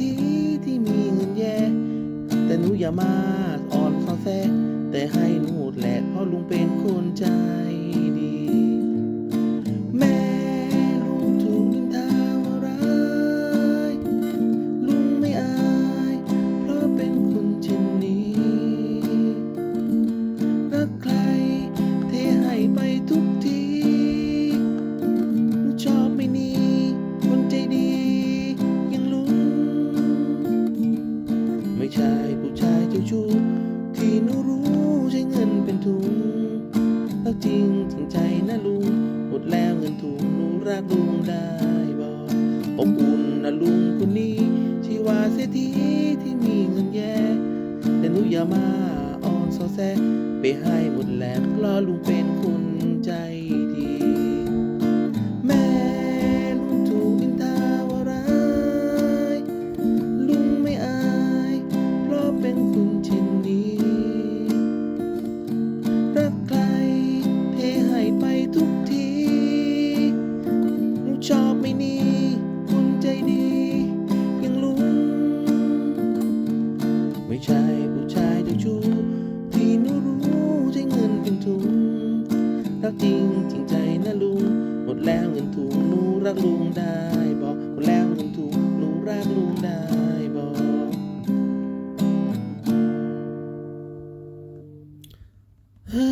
ทีที่มีเงินแย่ แต่หนูอย่ามาอ่อนซอแซแต่ให้หนูแหละเพราะลุงเป็นคนใจ จริงจริงใจนะลุง หมดแล้วเงินทุนหนูรักลุงได้บอกอบอุ่นนะลุงคนนี้ ชีวาเศรษฐีที่มีเงินแย่แต่หนูอย่ามาอ่อนซอแซไปให้หมดแหล้วรอลุงเป็นคน ใช่ผู้ชายเจ้าชูที่หนูรู้ใช้เงินเป็นทุนรักจริงจริงใจนะลุงหมดแล้วเงินถุงหนูรักลุงได้บอกหมดแล้วเงินถุงหนูรักลุงได้บอกเฮ้